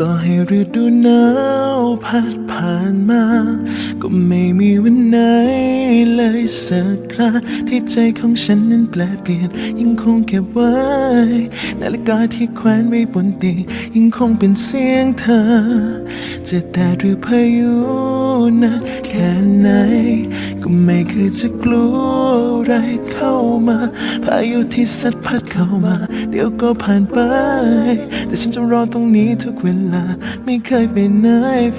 ต่อให้ฤดูหนาวพัดผ่านมา ก็ไม่มีวันไหนเลยสักคราที่ใจของฉันนั้นแปลเปลี่ยน ยังคงเก็บไว้ นาฬิกาที่แขวนไว้บนเตียงยังคงเป็นเสียงเธอ จะแต่หรือพายุ นะ แค่ไหน ก็ไม่เคยจะกลัวอะไรเข้ามา พายุที่สัดพัดเข้ามา เดี๋ยวก็ผ่านไป แต่ฉันจะรอตรงนี้ทุกเวลา ไม่เคยไปไหน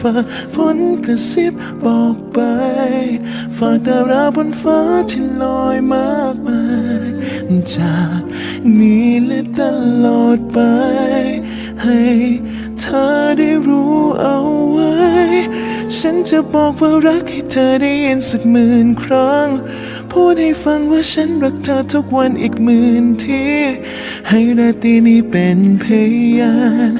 ฟ้าฝนกระซิบบอกไป ฝากดาราบนฟ้าที่ลอยมากมายจากนี้และตลอดไป ให้เธอได้รู้เอา ฉันจะบอกว่ารักให้เธอได้ยินสักหมื่นครั้ง พูดให้ฟังว่าฉันรักเธอทุกวันอีกหมื่นที ให้ราตรีนี้เป็นพยาน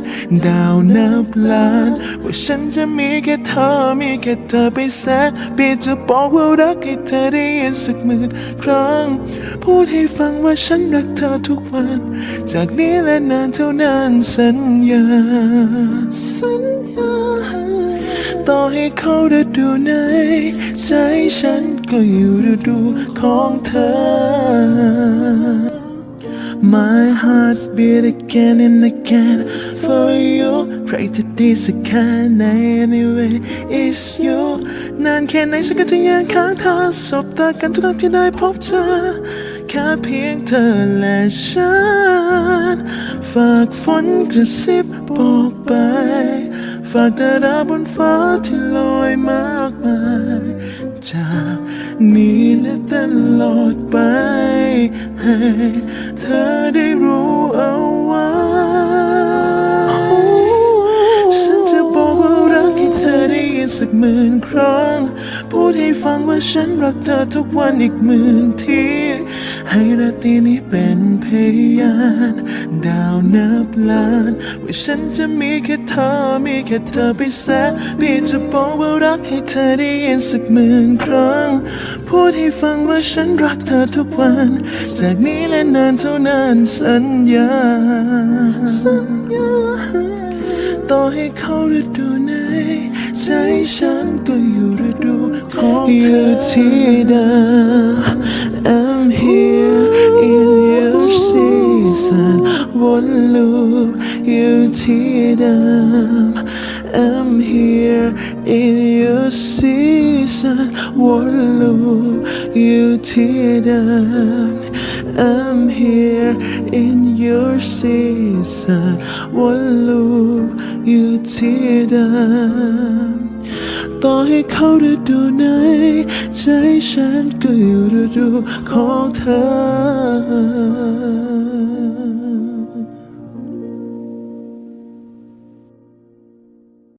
ดาวนับล้าน ว่าฉันจะมีแค่เธอ มีแค่เธอไปแสนปีจะบอกว่ารักให้เธอได้ยินสักหมื่นครั้ง พูดให้ฟังว่าฉันรักเธอทุกวัน จากนี้และนานเท่านานสัญญาสัญญา ต่อให้เขาฤดูไหนใจฉันก็อยู่ฤดูของเธอ My heart's beat again and again for you ใครจะดีสักแค่ไหน anyway it's you นานแค่ไหนฉันก็จะยังค้างเธอสบตากันทุกครั้งที่ได้พบเธอ แค่เพียงเธอและฉัน ฝากฝนกระซิบบอกไปากดาราบนฟ้าที่ลอยมากมายจากนี้และตลอดไป ให้เธอได้รู้เอาไว้ฉันจะบอกว่ารักให้เธอได้ยินสักหมื่นครั้ง พูดให้ฟังว่าฉันรักเธอทุกวันอีกหมื่นที ให้ราตรีนี้เป็นพยานดาวนับล้านว่าฉันจะมีแค่เธอมีแค่เธอไปแสนปีจะบอกว่ารักให้เธอได้ยินสักหมื่นครั้ง พูดให้ฟังว่าฉันรักเธอทุกวัน จากนี้และนานเท่านานสัญญา สัญญา ต่อให้เขาฤดูไหนใจฉันก็อยู่ฤดูของเธออยู่ที่เดิม I'm here in your season วนลูปอยู่ที่เดิม I'm here in your season วนลูปอยู่ที่เดิม I'm here in your season วนลูปอยู่ที่เดิม ต่อให้เขาฤดูไหน ใจฉันก็อยู่ฤดูของเธอ